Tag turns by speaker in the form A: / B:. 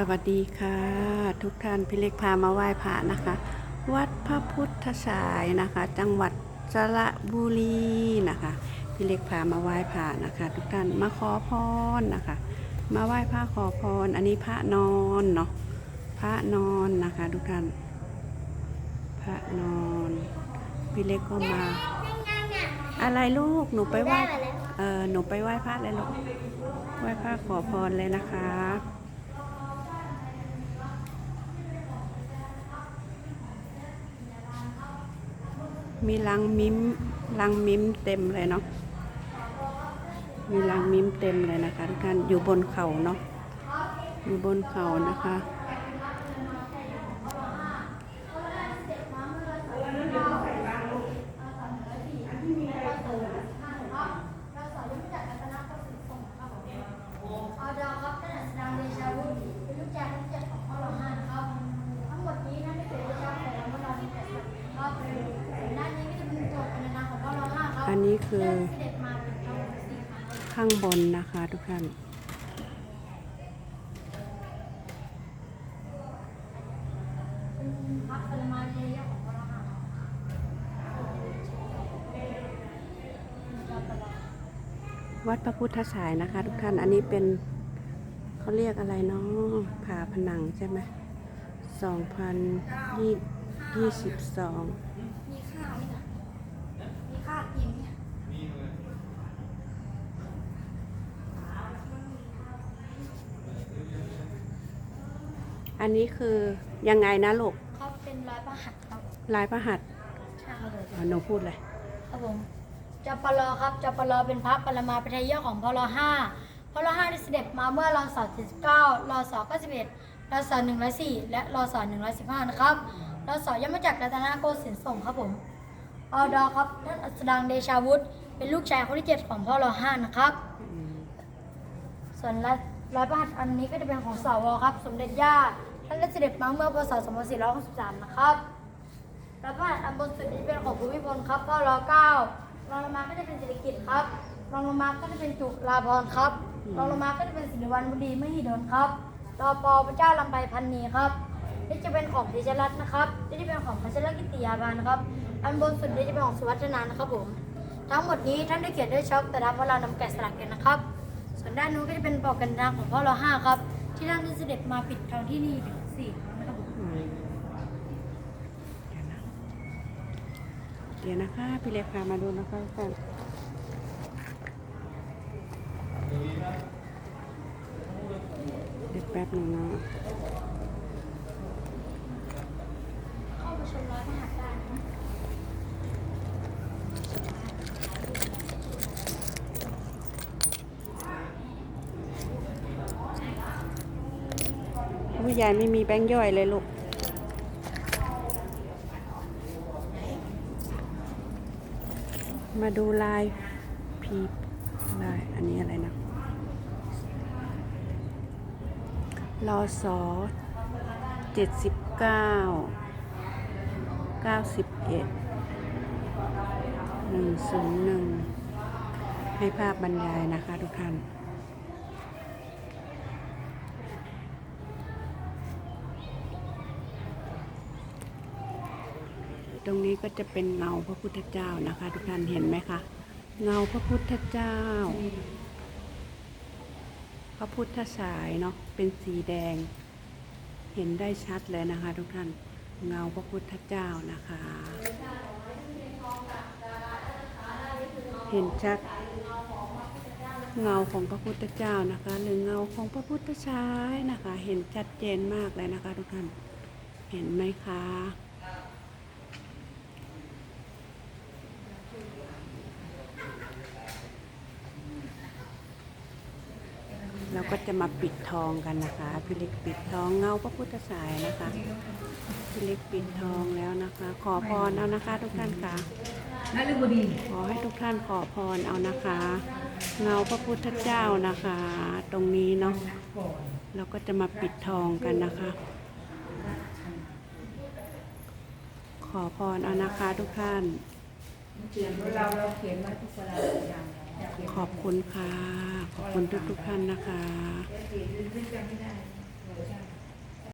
A: สวัสดีค่ะ ทุกท่านพี่เล็กพามาไหว้พระนะคะ วัดพระพุทธฉายนะคะ จังหวัดสระบุรีนะคะพี่เล็กพามาไหว้พระนะคะ ทุกท่านมาขอพรนะคะ มาไหว้พระขอพรอันนี้พระนอนเนาะพระนอนนะคะ ทุกท่าน พระนอนพี่เล็กก็มา อะไรลูกหนูไปไหว้เออหนูไปไหว้พระเลยลูกไหว้พระขอพรเลยนะคะ มีรังมิ้มรังมิ้มเต็มเลยเนาะ มีรังมิ้มเต็มเลยนะคะทุกท่านอยู่บนเขาเนาะ อยู่บนเขานะคะ
B: ออ นี้คือข้างบ
A: นนะคะทุกท่านวัดพระพุทธฉายนะคะ ทุกท่าน อันนี้เป็นเขาเรียกอะไรเนาะผาผนังใช่ไหมสองพันยี่สิบสอง
B: มีข้าวนี่นะมีข้าวกินเนี่ย
A: อันนี้คือยังไงนะลูก
B: เขาเป็นร้อยพระหัตถ์ครับ
A: ลายพระหัตถ์
B: ใช่ครับผม
A: อะหนูพูดเลย
B: ครับผมจปลครับจปลเป็นพระปรมาภิไธยของพลห้าพลห้าได้เสด็จมาเมื่อรศ79รศ91รศ104และรศ115นะครับรศย่อมาจากรัตนโกสินทร์ส่งครับผมอดอครับท่านอัสดางเดชาวุฒิเป็นลูกชายคนที่เจ็ดของพ่อรห้านะครับ ส่วนร้อยร้อยพระหัตถ์อันนี้ก็จะเป็นของสวครับ สมเด็จย่า ท่านได้เสด็จมาเมื่อพศ 2463 นะครับร้อยพระหัตถ์อันบนสุดนี้เป็นของภูมิพลครับพ่อรอเก้ารองลงมาก็จะเป็นสิริกิติ์ครับรองลงมาก็จะเป็นจุฬาภรณ์ครับรองลงมาก็จะเป็นสิริวัณบุรีมหิดลครับรอปอพระเจ้าลำไพพันนีครับนี่จะเป็นของเดชรัตนะครับนี่จะเป็นของพัชรกิติยาบาลครับ อันบนสุดนี้จะเป็นของสุวัฒนานะครับผม ทั้งหมดนี้ท่านได้เขียนด้วยช็อกแต่รับว่าเรานำแกะสลักกันนะครับ ส่วนด้านนู้นก็จะเป็นปอกกันดางของพ่อราห้าครับ ที่ท่านได้เสด็จมาปิดทางที่นี่ถึงสี่ครั้งนะครับผม
A: อืมเดี๋ยวนะเดี๋ยวนะคะ พี่เล็กพามาดูนะคะทุกท่านเดี๋ยวแป๊บหนึงนะ
B: เข้ามาชมร้อยพระหัตถ์ได้นะ
A: ผู้ใหญ่ไม่มีแบงค์ย่อยเลยลูก มาดูลายพีลายอันนี้อะไรนะรอสอเจ็ดสิบเก้าเก้าสิบเอ็ดหนึ่งศูนย์หนึ่งให้ภาพบรรยายนะคะทุกท่าน ตรงนี้ก็จะเป็นเงาพระพุทธเจ้านะคะ ทุกท่านเห็นไหมคะเงาพระพุทธเจ้า พระพุทธสายเนาะเป็นสีแดง เห็นได้ชัดเลยนะคะ ทุกท่านเงาพระพุทธเจ้านะคะ เห็นชัดเงาของพระพุทธเจ้านะคะ หรือเงาของพระพุทธชายนะคะ เห็นชัดเจนมากเลยนะคะ ทุกท่าน เห็นไหมคะ เราก็จะมาปิดทองกันนะคะพี่เล็กปิดทองเงาพระพุทธสายนะคะพี่เล็กปิดทองแล้วนะคะ ขอพรเอานะคะ ทุกท่านค่ะขอให้ทุกท่านขอพรเอานะคะ เงาพระพุทธเจ้านะคะ ตรงนี้เนาะเราก็จะมาปิดทองกันนะคะ ขอพรเอานะคะทุกท่าน
C: เขียนเราเราเขียนไว้ทุกเวลาทุกอย่าง
A: ขอบคุณค่ะ ขอบคุณทุกทุกท่านนะคะ